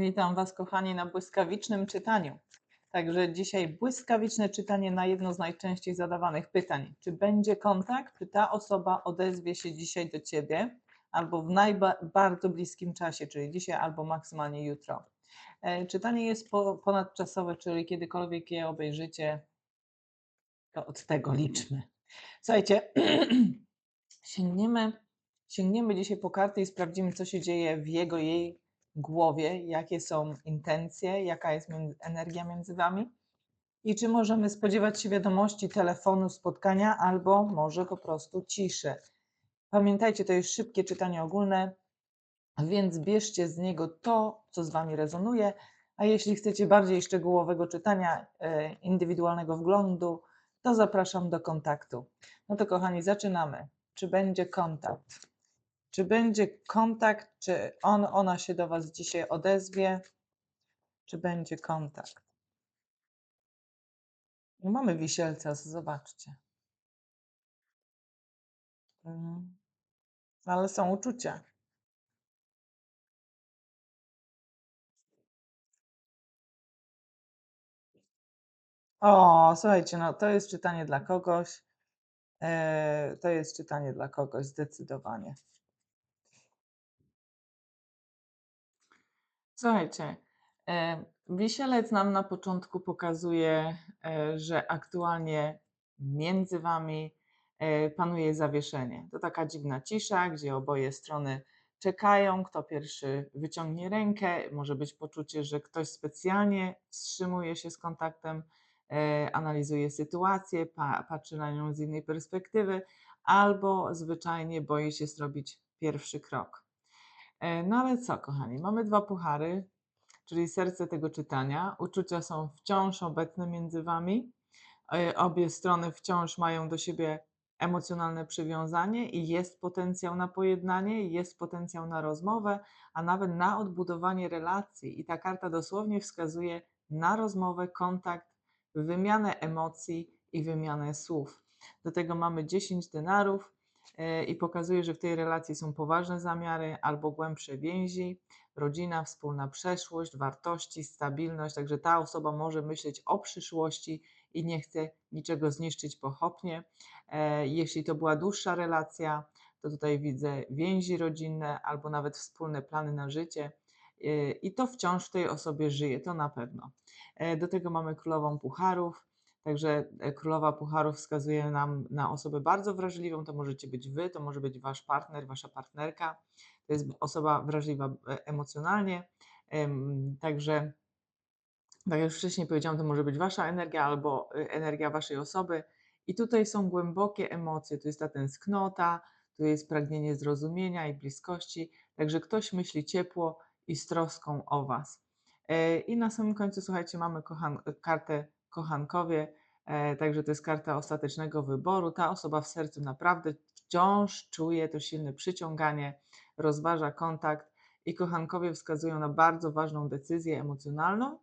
Witam Was, kochani, na błyskawicznym czytaniu. Także dzisiaj błyskawiczne czytanie na jedno z najczęściej zadawanych pytań. Czy będzie kontakt? Czy ta osoba odezwie się dzisiaj do Ciebie albo w najbardziej bliskim czasie, czyli dzisiaj albo maksymalnie jutro? E, czytanie jest po, ponadczasowe, czyli kiedykolwiek je obejrzycie, to od tego liczmy. Słuchajcie, sięgniemy, sięgniemy dzisiaj po karty i sprawdzimy, co się dzieje w jego, jej głowie, jakie są intencje, jaka jest energia między Wami i czy możemy spodziewać się wiadomości, telefonu, spotkania, albo może po prostu ciszy. Pamiętajcie, to jest szybkie czytanie ogólne, więc bierzcie z niego to, co z Wami rezonuje, a jeśli chcecie bardziej szczegółowego czytania, e, indywidualnego wglądu, to zapraszam do kontaktu. No to kochani, zaczynamy. Czy będzie kontakt? Czy będzie kontakt, czy on, ona się do Was dzisiaj odezwie, czy będzie kontakt? No mamy wisielca, zobaczcie. Mhm. Ale są uczucia. O, słuchajcie, no to jest czytanie dla kogoś. E, to jest czytanie dla kogoś zdecydowanie. Słuchajcie, e, Wisielec nam na początku pokazuje, e, że aktualnie między Wami e, panuje zawieszenie. To taka dziwna cisza, gdzie oboje strony czekają, kto pierwszy wyciągnie rękę. Może być poczucie, że ktoś specjalnie wstrzymuje się z kontaktem, analizuje sytuację, patrzy na nią z innej perspektywy, albo zwyczajnie boi się zrobić pierwszy krok. E, no ale co, kochani, mamy dwa puchary, czyli serce tego czytania. Uczucia są wciąż obecne między wami. E, obie strony wciąż mają do siebie emocjonalne przywiązanie i jest potencjał na pojednanie, jest potencjał na rozmowę, a nawet na odbudowanie relacji. I ta karta dosłownie wskazuje na rozmowę, kontakt, wymianę emocji i wymianę słów. Do tego mamy 10 denarów, i pokazuje, że w tej relacji są poważne zamiary albo głębsze więzi, rodzina, wspólna przeszłość, wartości, stabilność. Także ta osoba może myśleć o przyszłości i nie chce niczego zniszczyć pochopnie. E, jeśli to była dłuższa relacja, to tutaj widzę więzi rodzinne albo nawet wspólne plany na życie. E, I to wciąż w tej osobie żyje, to na pewno. Do tego mamy królową pucharów, Także e, królowa pucharów wskazuje nam na osobę bardzo wrażliwą. To możecie być wy, to może być wasz partner, wasza partnerka. To jest osoba wrażliwa e, emocjonalnie. Także, tak jak już wcześniej powiedziałam, to może być wasza energia albo e, energia waszej osoby. I tutaj są głębokie emocje. Tu jest ta tęsknota, tu jest pragnienie zrozumienia i bliskości. Także ktoś myśli ciepło i z troską o was. I na samym końcu, słuchajcie, mamy kochan kartę kochankowie, e, także to jest karta ostatecznego wyboru. Ta osoba w sercu naprawdę wciąż czuje to silne przyciąganie, rozważa kontakt i kochankowie wskazują na bardzo ważną decyzję emocjonalną.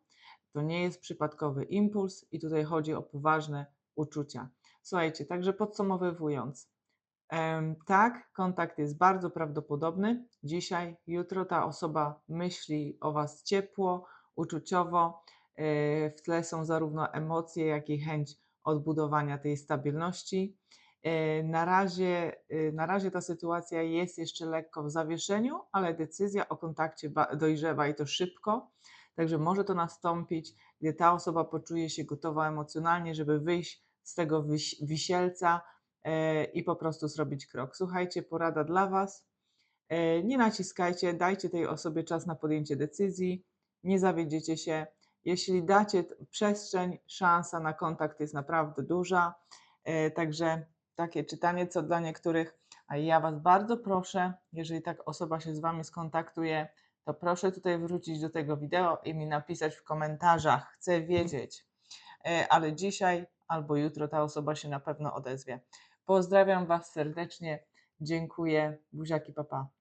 To nie jest przypadkowy impuls i tutaj chodzi o poważne uczucia. Słuchajcie, także podsumowując, tak, kontakt jest bardzo prawdopodobny. Dzisiaj, jutro ta osoba myśli o Was ciepło, uczuciowo, w tle są zarówno emocje, jak i chęć odbudowania tej stabilności. E, na razie, e, na razie ta sytuacja jest jeszcze lekko w zawieszeniu, ale decyzja o kontakcie dojrzewa i to szybko. Także może to nastąpić, gdy ta osoba poczuje się gotowa emocjonalnie, żeby wyjść z tego wisielca i po prostu zrobić krok. Słuchajcie, porada dla Was. Nie naciskajcie, dajcie tej osobie czas na podjęcie decyzji, nie zawiedziecie się jeśli dacie przestrzeń, szansa na kontakt jest naprawdę duża. E, także takie czytanie, co dla niektórych, a ja Was bardzo proszę, jeżeli tak osoba się z Wami skontaktuje, to proszę tutaj wrócić do tego wideo i mi napisać w komentarzach. Chcę wiedzieć, e, ale dzisiaj albo jutro ta osoba się na pewno odezwie. Pozdrawiam Was serdecznie. Dziękuję. Buziaki, papa.